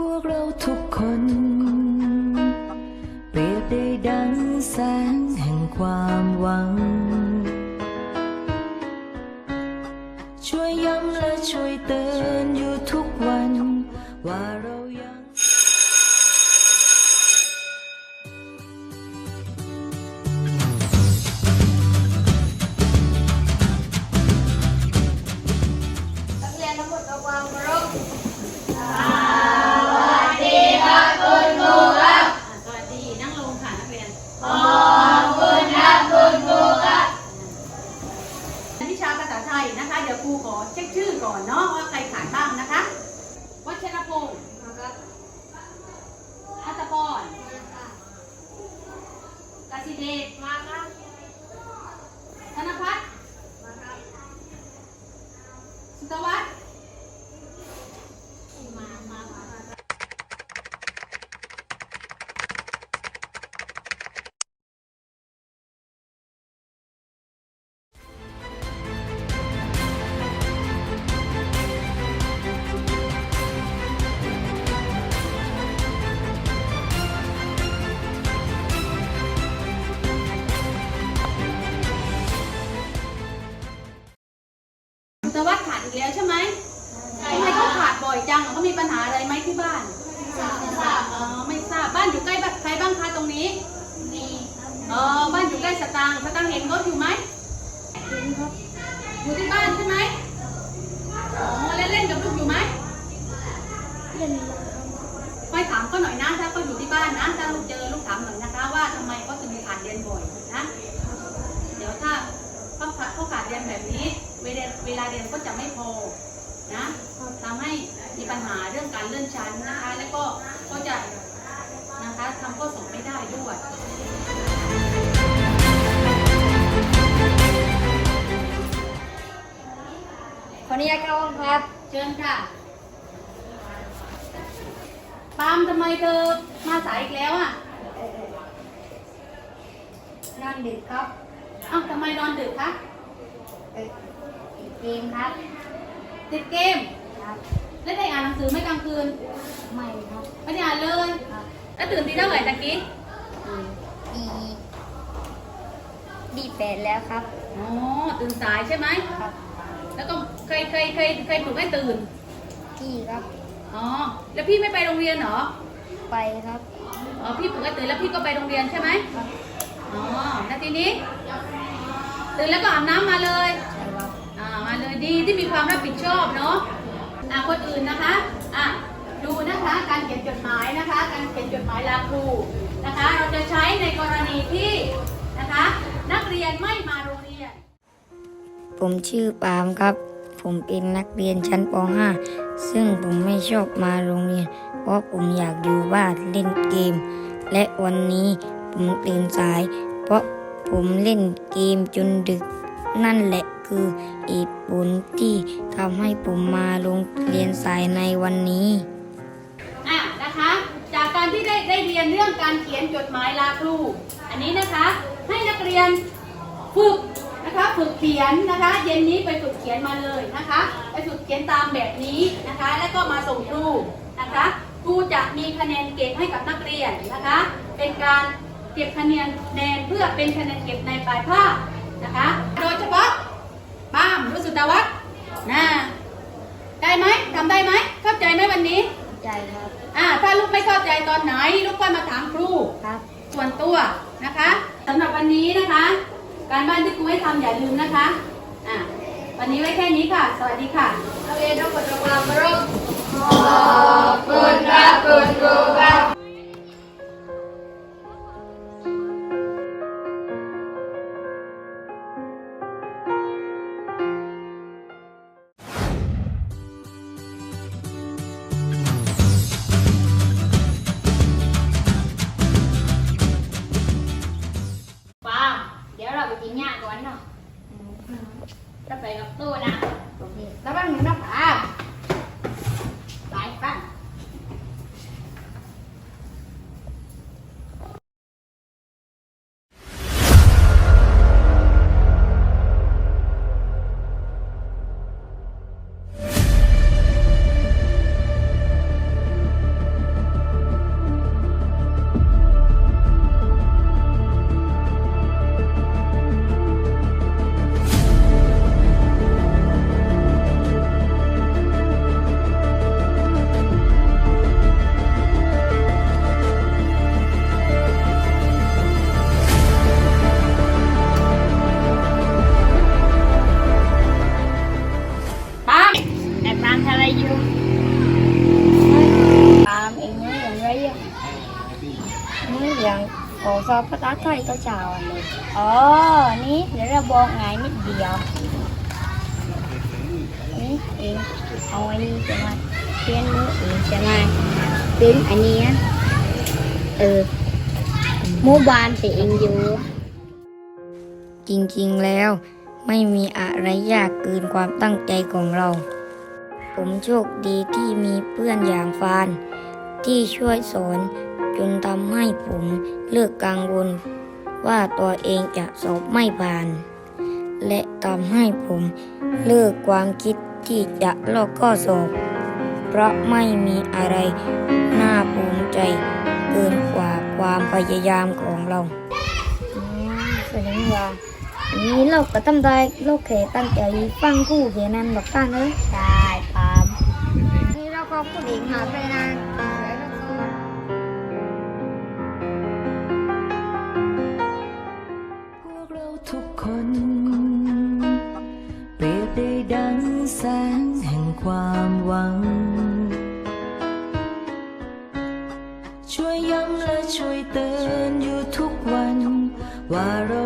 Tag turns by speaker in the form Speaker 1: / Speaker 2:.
Speaker 1: พวกเราทุกคน เปรียบได้ดังแสงแห่งความหวัง ช่วยย้ำและช่วยเตือนอยู่ทุกวันว่าเรา
Speaker 2: นะคะ
Speaker 3: เดี๋ยวครูขอเช็คชื่อก่อนเนาะว่าใครขาดบ้างนะคะ วัชรพงศ์อัตพรกสิเดช
Speaker 2: มา
Speaker 3: ที่บ้าน
Speaker 2: ทราบทราบ
Speaker 3: อ๋อไม่ทราบบ้านอยู่ใกล้บ้านใครบ้างคะตรงนี้
Speaker 2: มีครับ
Speaker 3: เออบ้านอยู่ใกล้สตางค์สตางค์เห็นเขาอยู่ไหม
Speaker 2: กินครับ
Speaker 3: อยู่ที่บ้านใช่ไหมอ๋อเล่นเล่นกับลูกอยู่ไหม
Speaker 2: เล่น
Speaker 3: ไปถามเขาหน่อยนะถ้าเขาอยู่ที่บ้านนะถ้าลูกเจอลูกถามหน่อยนะคะ ว่าทำไมเขาถึงขาดเรียนบ่อยนะเดี๋ยวถ้าเขาขาดเขาขาดเรียนแบบนี้เวลาเวลาเรียนก็จะไม่พอ นะทำให้มีปัญหาเรื่องการเลื่อนชั้นนะคะ แล้วก็ก็จะนะคะทำข้อสอบไม่ได้ด้วย
Speaker 2: ขออนุญาตเข้าห้องครับ
Speaker 3: เชิญค่ะปาล์มทำไมเธอมาสายอีกแล้วอะ
Speaker 2: นอนดึกครับ
Speaker 3: เอ้าทำไมนอนดึกคะ
Speaker 2: เอ่อติดเกมครับ
Speaker 3: ติดเกม
Speaker 2: ครับ
Speaker 3: แล้วได้อ่านหนังสือไหม่กลางคืน
Speaker 2: ไม่ครับ
Speaker 3: ไม่ได้อ่านเลย
Speaker 2: ครับ
Speaker 3: แล้วตื่นตีเท่าไหร่ตะกี้
Speaker 2: ดีดีแปดแล้วครับ
Speaker 3: อ๋อ ตื่นสายใช่ไหม
Speaker 2: ครับ
Speaker 3: แล้วก็เคยเคยเคยเคยปลุกให้ตื่น
Speaker 2: พี่ครับ
Speaker 3: อ๋อ แล้วพี่ไม่ไปโรงเรียนเหรอ
Speaker 2: ไปครับ
Speaker 3: อ๋อ พี่ปลุกให้ตื่นแล้วพี่ก็ไปโรงเรียนใช่ไหม
Speaker 2: ครับ
Speaker 3: อ๋อ แล้วทีนี้ ตื่นแล้วก็อาบน้ำมาเลย เลยดีที่มีความรับผิดชอบเนาะอะคนอื่นนะคะอะดูนะคะการเขียนจดหมายนะคะ การเขียนจดหมายลาครูนะคะ เราจะใช้ในกรณีที่นะคะ นักเรียนไม่มาโรงเรียน
Speaker 4: ผมชื่อปาล์มครับ ผมเป็นนักเรียนชั้นป .5 ซึ่งผมไม่ชอบมาโรงเรียน เพราะผมอยากอยู่บ้านเล่นเกม และวันนี้ผมตื่นสาย เพราะผมเล่นเกมจนดึกนั่นแหละ คือเหตุผลที่ทำให้ผมมาโรงเรียนสายในวันนี้
Speaker 3: อะนะคะ จากการที่ได้ได้เรียนเรื่องการเขียนจดหมายลาครู อันนี้นะคะ ให้นักเรียนฝึกนะคะฝึกเขียนนะคะ เย็นนี้ไปฝึกเขียนมาเลยนะคะ ไปฝึกเขียนตามแบบนี้นะคะ แล้วก็มาส่งครูนะคะครูจะมีคะแนนเก็บให้กับนักเรียนนะคะ เป็นการเก็บคะแนนแนนเพื่อเป็นคะแนนเก็บในปลายภาคนะคะ โดยเฉพาะป้ามรู้สุตวัฒน์นะได้ไหมทำได้ไหมเข้าใจ ไหมวันนี้
Speaker 2: ใจครับ
Speaker 3: อ่า ถ้าลูกไม่เข้าใจตอนไหน ลูกก็มาถามครู
Speaker 2: ครับ
Speaker 3: ส่วนตัวนะคะสำหรับวันนี้นะคะ การบ้านที่ครูให้ทำอย่าลืมนะคะ อ่า วันนี้ไว้แค่นี้ค่ะ สวัสดีค่ะ
Speaker 2: นักเรียนทั้งหมดระวังเคารพ
Speaker 3: คุณครับคุณครูครับ
Speaker 2: อบ
Speaker 4: ภาษาไทยตัวเช้าเลย
Speaker 2: อ๋อ นี่เดี๋ยวเราบอกไงนิดเดียว นี่เองเอาไอ้นี่ใช่ไหมเขียนมือเองใช่ไหมเป็นอันนี้เออมู่บานแต่เองอยู่
Speaker 4: จริงๆแล้วไม่มีอะไรยากเกินความตั้งใจของเรา ผมโชคดีที่มีเพื่อนอย่างฟาน ที่ช่วยสอน จนทำให้ผมเลิกกังวล ว่าตัวเองจะสอบไม่ผ่าน และทำให้ผมเลิกความคิดที่จะลอกข้อสอบ เพราะไม่มีอะไรน่าภูมิใจเกินกว่าความพยายามของเราแสดงว่าอันนี้เราก็ทำได้เราแค่ตั้งใจฟังคู่แค่นั้นบอกกันเลย
Speaker 2: ได้ปาม
Speaker 4: นี่เราก็พูดเองหาไปนาน
Speaker 1: งแสงแห่งความหวัง ช่วยย้ำและช่วยเตือนอยู่ทุกวัน ว่าเรา